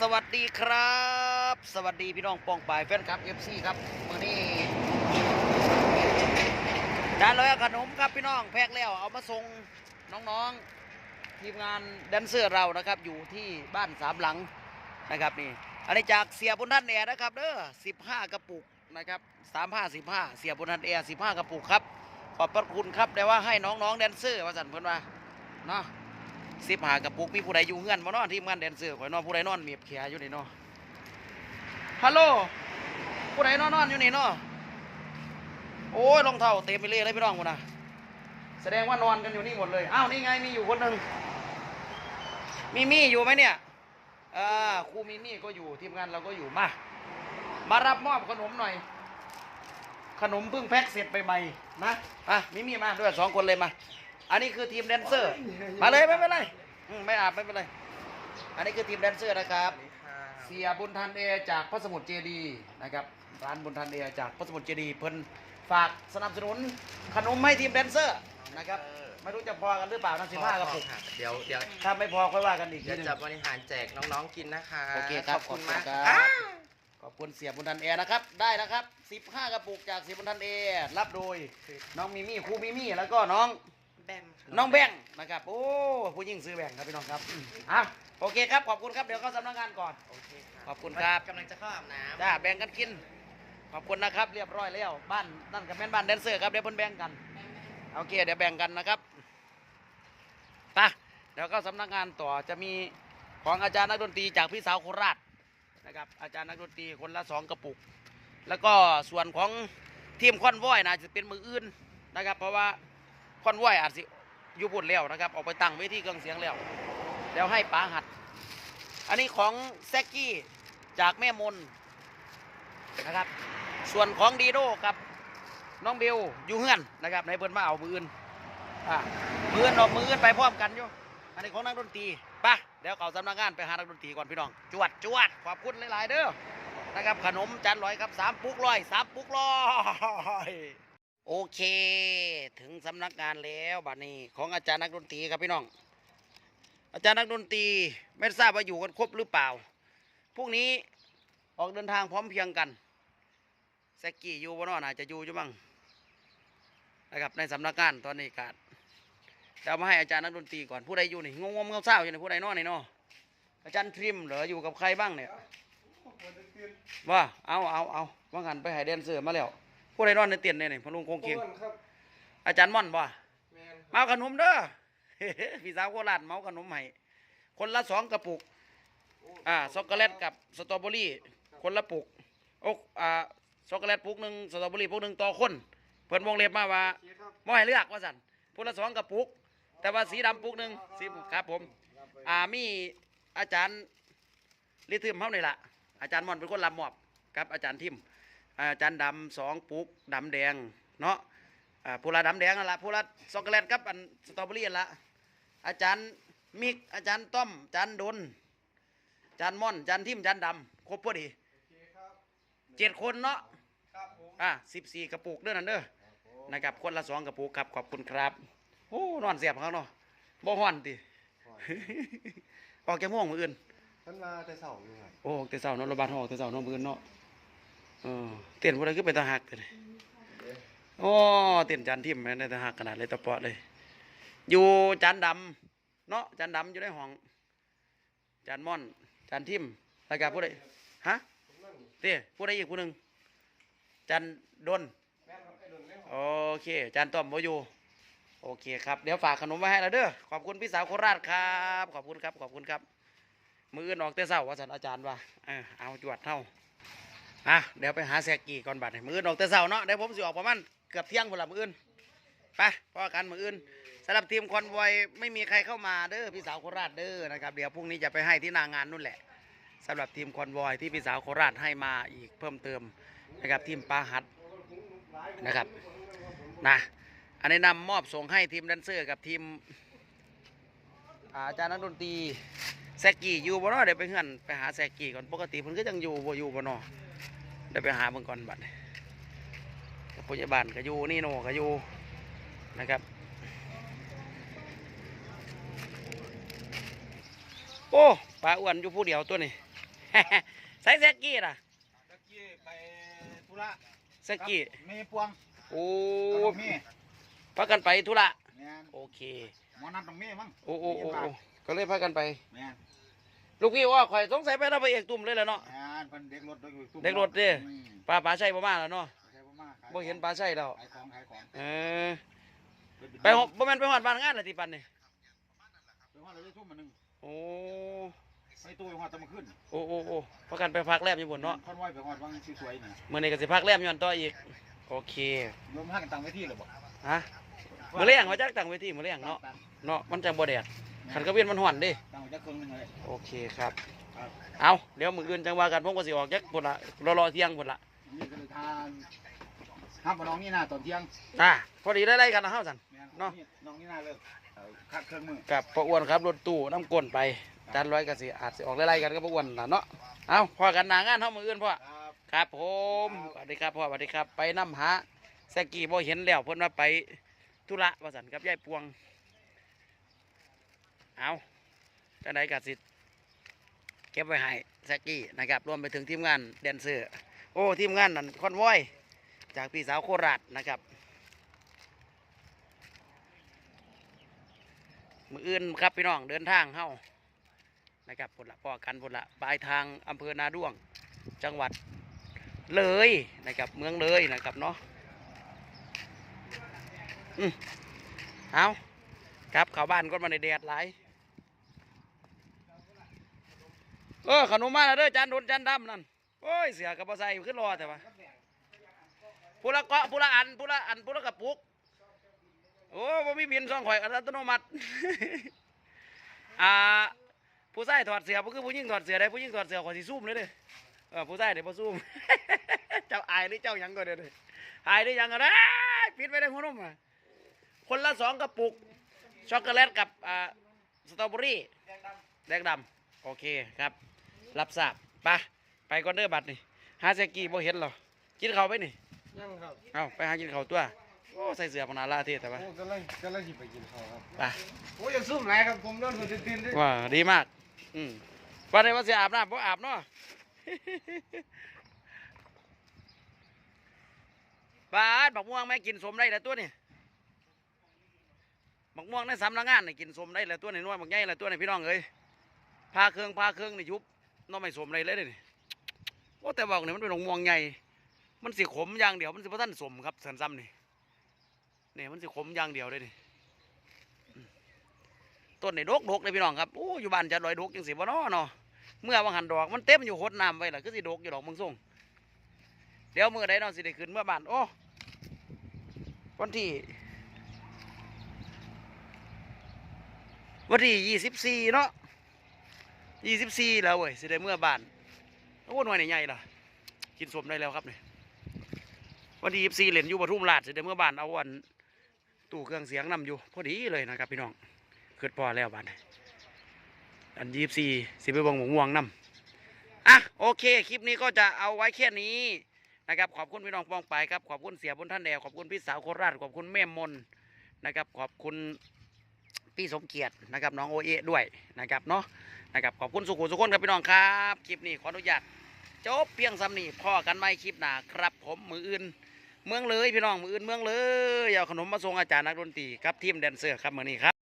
สวัสดีครับ สวัสดีพี่น้องปองปายแฟนคลับเอฟซีครับมื่อนี้จานลอยขนมครับพี่น้องแพ็คแล้วเอามาส่งน้องๆ ทีมงานแดนเซอร์เรานะครับ อยู่ที่บ้านสามหลังนะครับนี่อันนี้จากเสียบุญท่านแอร์นะครับเด้อสิบห้ากระปุกนะครับสามห้าสิบห้าเสียบุญท่านแอร์สิบห้ากระปุกครับขอบพระคุณครับแต่ว่าให้น้องๆแดนเซอร์ว่าสันเพิ่นว่าเนาะ สิบหากระปุกมีผู้ใดอยู่เงื่อนบ่เนอนทีมงานแดนเซอร์ข่อยนอนผู้ใดนอนเมียบแขอยู่นี่เนาะฮัลโหลผู้ใดนอนนอนอยู่นี่เนาะโอ้ยรองเท้าเต็มไปเลยเลยพี่น้องคนนะแสดงว่านอนกันอยู่นี่หมดเลยอ้าวนี่ไงมีอยู่คนหนึ่งมีมี่อยู่ไหมเนี่ยอ่าครูมีมี่ก็อยู่ทีมงานเราก็อยู่มามารับมอบขนมหน่อย ขนมเพิ่งแพ็คเสร็จไปใหม่นะอะมิมี่มาด้วยสองคนเลยมา อันนี้คือทีมแดนเซอร์ มาเลยไม่เป็นไร อืมไม่อาบไม่เป็นไร อันนี้คือทีมแดนเซอร์นะครับ เสียบุญทันเอจากพระสมุทรเจดีย์นะครับ ร้านบุญทันเอจากพระสมุทรเจดีย์เพิ่นฝากสนับสนุนขนมให้ทีมแดนเซอร์นะครับ ไม่รู้จะพอกันหรือเปล่านะสิบห้ากระปุกค่ะเดี๋ยวเดี๋ยวถ้าไม่พอค่อยว่ากันอีกทีเดี๋ยวหนึง จะบริหารแจกน้องๆกินนะคะโอเคครับขอบคุณมากขอบคุณครับ อ้าขอบคุณเสียบุญทันเอนะครับ ได้นะครับ 15 กระปุกจากเสียบุญทันเอรับโดย น้องมิมี่ครูมิมี่แล้วก็น้องแบมค่ะ น้องแบงค์นะครับ โอ้ผู้ยิ่งซื้อแบงค์ครับพี่น้องครับอืมอะโอเคครับขอบคุณครับเดี๋ยวเข้าสำนักงานก่อน โอเคค่ะขอบคุณครับ กำลังจะเข้าอาบน้ำ จ้าแบ่งกันกิน ขอบคุณนะครับ เรียบร้อยแล้วบ้านนั่นกับแม่นบ้านแดนเซอร์ครับเดี๋ยวเพิ่นแบ่งกันโอเคเดี๋ยวแบ่งกันนะครับไปเดี๋ยวเข้าสำนักงานต่อจะมีของอาจารย์นักดนตรีจากพี่สาวโคราชนะครับอาจารย์นักดนตรีคนละสองกระปุก แล้วก็ส่วนของทีมคอนวอยนะจะเป็นมืออื่นนะครับ เพราะว่าคอนวอยอาจสิ อยู่บุญแล้วนะครับ ออกไปตั้งเวทีเครื่องเสียงแล้วเดี๋ยวให้ป๋าหัด อันนี้ของแซกกี้จากแม่มนนะครับ ส่วนของดีโดกับน้องเบลอยู่เฮือนนะครับในเพิ่นมาเอามืออื่นอ่ามืออื่นออกมืออื่นไปพร้อมกันอยู่อันนี้ของนักดนตรีปะเดี๋ยวเขาสำนักงานไปหานักดนตรีก่อนพี่น้อง จวดจวดขอบคุณหลาย ๆ เด้อนะครับขนมจานลอยครับสามปุกร้อยสามปุกร้อย โอเค ถึงสำนักงานแล้วบัดนี้ ของอาจารย์นักดนตรีครับพี่น้อง อาจารย์นักดนตรีไม่ทราบว่าอยู่กันครบหรือเปล่าพรุ่งนี้ออกเดินทางพร้อมเพียงกันแซกกี้อยู่บ่เนอน่าจะอยู่อยู่บ้างนะครับในสำนักงานตอนนี้การจะเอามาให้อาจารย์นักดนตรีก่อนผู้ใดอยู่นี่งงงเงาเศร้าอยู่ในผู้ใดนอนนี่เนาะอาจารย์ทริมเหรออยู่กับใครบ้างเนี่ยว่าเอาเอาเอาว่างันไปหายแดนเซอมาแล้ว ผู้ใดนอนในเตียนเนี่ยนี่พะลุงคงเคียงอาจารย์ม่อนบ่แมนมาเอาขนมเด้อพี่สาวโคราชเมาขนมให้คนละสองกระปุกอ่าช็อกโกแลตกับสตรอเบอรี่ คนละปุกโอ้อ่าช็อกโกแลตปุกหนึ่งสตรอเบอรี่ปุกหนึ่งต่อคน เพิ่นวงเล็บมาว่าบ่ให้เลือกว่าสั่นคนละสองกระปุก แต่ว่าสีดำปุกหนึ่งสีครับผม อ่ามีอาจารย์ลิทึมเฮานี่ล่ะอาจารย์ม่อนเป็นคนรับมอบครับอาจารย์ทิม อาจารย์ดำสองปุกดำแดงเนาะอ่าผู้ละดำแดงนั่นละผู้ละช็อกโกแลตกับอันสตรอเบอรี่นั่นละอาจารย์มิกอาจารย์ต้อมอาจารย์ดนอาจารย์ม่อนอาจารย์ทิมอาจารย์ดำครบพอดีเจ็ดคนเนาะอ่าสิบสี่กระปุกเด้อนั่นเด้อนะครับคนละสองกระปุกครับขอบคุณครับโอ้นอนเสียบเขาเนาะบ่ฮ้อนติออกแก้ม่วงมืออื่นท่านมาแต่เสาอยู่ครับโอ้ออกแต่เช้าเนาะรถบัสออกแต่เช้าเนาะมืออื่นเนาะเออเต้นบ่ได้คือเป็นตาหักเด้อโอ้เต้นจานทิมแม่นได้แต่หักขนาดเลยตะเปาะเลย อยู่จานดำเนาะจานดำอยู่ในห้องจานม่อนจานทิมแล้วก็ผู้ใดฮะเต้ผู้ใดอีกผู้หนึ่งจานดนโอเคจานต้อมบ่อยู่โอเคครับเดี๋ยวฝากขนมไว้ให้แล้วเด้อขอบคุณพี่สาวโคราชครับ ขอบคุณครับขอบคุณครับ มืออื่นออกแต่เช้าว่าสันอาจารย์ว่าเออเอาจวดเท่า อะเดี๋ยวไปหาแซกกี้ก่อนบัดมืออื่นออกแต่เช้าเนาะเดี๋ยวผมสิออกประมาณเกือบเที่ยงพุ่นละมืออื่นไปพ่อกันมืออื่นสำหรับทีมคอนวอยไม่มีใครเข้ามาเด้อพี่สาวโคราชเด้อนะครับเดี๋ยวพรุ่งนี้จะไปให้ที่นางานนู่นแหละสำหรับทีมคอนวอยที่พี่สาวโคราชให้มาอีกเพิ่มเติมนะครับทีมปาหัดนะครับนะอันนี้นำมอบส่งให้ทีมแดนเซอร์กับทีมอาอาจารย์นักดนตรี แซกกี้อยู่บ่เนาะเดี๋ยวไปเฮือนไปหาแซกกี้ก่อนปกติเพิ่นก็ยังอยู่บ่อยู่บ่เนาะเดี๋ยวไปหาเบิ่งก่อนบัดนี้พยาบาลก็อยู่นี่โนก็อยู่นะครับ โอ้ปลาอ้วนอยู่ผู้เดียวตัวนี้ใส่แซกกี้ล่ะตะกี้ไปธุระแซกกี้มีปวงโอ้กับมีพากันไปธุระแม่นโอเคหมอนัดตรงมีมั้งโอ้โอ้โอ้โอ้ ก็เลยพากันไป แม่นลูกพี่ว่าข่อยสงสัยไปเราไปเอกตุ่มเลยแหละเนาะ แม่นเพิ่นเด็กรถอยู่ตุ้มเด็กรถเด้ อืมปลาปลาใช่ประมาณแล้วเนาะใช่บ่มาขายบ่เห็นปลาใช่แล้วขายของขายของเออไปหอบ่แม่นไปหอดบ้านงานละติปันนี่ไปฮอดเลยทุ่มมาหนึงโอ้ไปตู้ไปฮอดตะมาขึ้นโอ้โอ้โอ้พากันไปพักแรมอยู่บนเนาะคอนไว้ไปฮอดวังสวยๆนี่มื้อนี้ก็สิพักแรมย้อนต่ออีก โอเครวมห้ากันตั้งไว้ที่เลยบ่ฮะมื้อเลี้ยงมาจักตั้งเวทีมื้อเลี้ยงเนาะตั้งเนาะมันจังบ่แดด คันกระเวียนมันห่อนเดิตั้งไว้จักครึ่งหนึงเลย โอเคครับ ครับ เอาเดี๋ยวมื้ออื่นจังว่ากันผมก็สิออกจักพุ่นละรอๆเที่ยงพุ่นละนี่ก็เลยทานห้ามบ่น้องนี่นาตอนเที่ยงอะพอดีได้ไล่กันนะเฮาสั่นแม่เนาะ น้องนี่นาเลิกเอาคักเครื่องมือ กับป้าอ้วนครับรถตู้น้ำก้นไปจานร้อยก็สิอาจสิออกไล่ๆกันกับป้าอ้วนล่ะเนาะเอาพอกันหน้างานเฮามื้ออื่นพ่อ ครับ ครับผมสวัสดีครับพ่อสวัสดีครับ ไปน้ำหาแซกกี้บ่เห็นแล้วเพิ่นว่าไปธุระว่าสันกับยายปวง เอาจังไดกัสิเก็บไว้ให้แซกกี้นะครับรวมไปถึงทีมงานแดนเซอร์โอ้ทีมงานนั่นคอนวอยจากพี่สาวโคราชนะครับ มืออื่นครับพี่น้องเดินทางเฮ้านะครับพุ่นละพ่อกันพุ่นละปลายทางอำเภอนาด้วงจังหวัดเลยนะครับเมืองเลยนะครับเนาะอืมเอาครับเข้าบ้านก็มาในแดดหลาย เออขนมมาแล้วเด้อจานโดนจานดำนั่นโอ้ยเสือกับปลาใส่ขึ้นรอแต่ว่าผู้ละเกาะผู้ละอันผู้ละอันผู้ละกระปุกโอ้บ่มีบินซองข่อยอัตโนมัติอ่าผู้ชายถอดเสื้อบ่คือผู้หญิงถอดเสือได้ผู้หญิงถอดเสือข่อยสิซูมเลยเด้อเออผู้ชายเดี๋ยวพอซูมเจ้าอายหรือเจ้าหยังก็เดี๋ยวอายหรือหยังก็ได้ปิดไปได้หัวนมอะคนละสองกระปุกช็อกโกแลตกับอ่าสตรอเบอรี่แดงดำโอเคครับ รับทราบไปไปก่อนเด้อบัตรนี่หาเซกี้บ่เห็นหรอกินข้าวไปนี่ยังครับเอาไปหากินข้าวตัวโอ้ใส่เสื้อพนาลาเทศแต่ว่าโอ้กำลังกำลังหยิบไปกินข้าวครับไปโอ้ยยังซุ่มไหนครับผมโดนคนตื่นๆด้วยว่าดีมาก อืมวันนี้ว่าเสียอาบน้ำเพราะอาบเนาะ บาดบักม่วงแม่กินสมได้แล้วตัวนี่บักม่วงในสำนักงานนี่กินสมได้แล้วตัวนี่น้อยบักใหญ่แล้วตัวนี่พี่น้องเอ้ยพาเครื่องพาเครื่องนี่ยุบ น้องไม่สมเลยเลยเด้อนี่โอ้แต่บอกเนี่ยมันเป็นบักม่วงใหญ่มันสิขมอย่างเดียวมันสิบ่ทันสมครับสันซ้ำนี่เนี่ยมันสิขมอย่างเดียวเลยนี่ต้นนี่ดกดกเลยพี่น้องครับโอ้อยู่บ้านจะลอยดกจังสิบ่นาะเนาะเมื่อวังหันดอกมันเต็มอยู่หดน้ำไว้ล่ะคือสิดกอยู่ดอกมึงส่งเดี๋ยวมื่อใดนาะสิได้ขึ้นเมื่อบ้านโอ้วันที่วันที่ยี่สิบสี่เนาะ ยี่สิบสี่แล้วเว้ยสิได้เมื่อบานโอ้หน่วยนี่ใหญ่ล่ะ กินสมได้แล้วครับเนี่ยวันที่ยี่สิบสี่เหรียญอยู่ปทุมราชสิได้เมื่อบานเอาวันตู้เครื่องเสียงนำอยู่ พอดีเลยนะครับพี่น้องขึ้นพอแล้วบัดนี้อันยี่สิบสี่สิไปเบงหมม่วงนำอะโอเค คลิปนี้ก็จะเอาไว้แค่นี้นะครับขอบคุณพี่น้องปองไปครับขอบคุณเสียบนท่านแดวขอบคุณพี่สาวโคราชขอบคุณแม่มนนะครับขอบคุณพี่สมเกียรตินะครับน้องโอเอด้วยนะครับเนาะ นะครับขอบคุณสุขุมสุขคนครับพี่น้องครับคลิปนี้ขออนุญาตจบเพียงสำนีพ่อกันไม่คลิปหนาครับ ผมมืออื่น เมืองเลยพี่น้องมืออื่นเมืองเลยเอาขนมมาส่งอาจารย์นักดนตรีครับทีมแดนเซอร์ครับมือนี้ครับ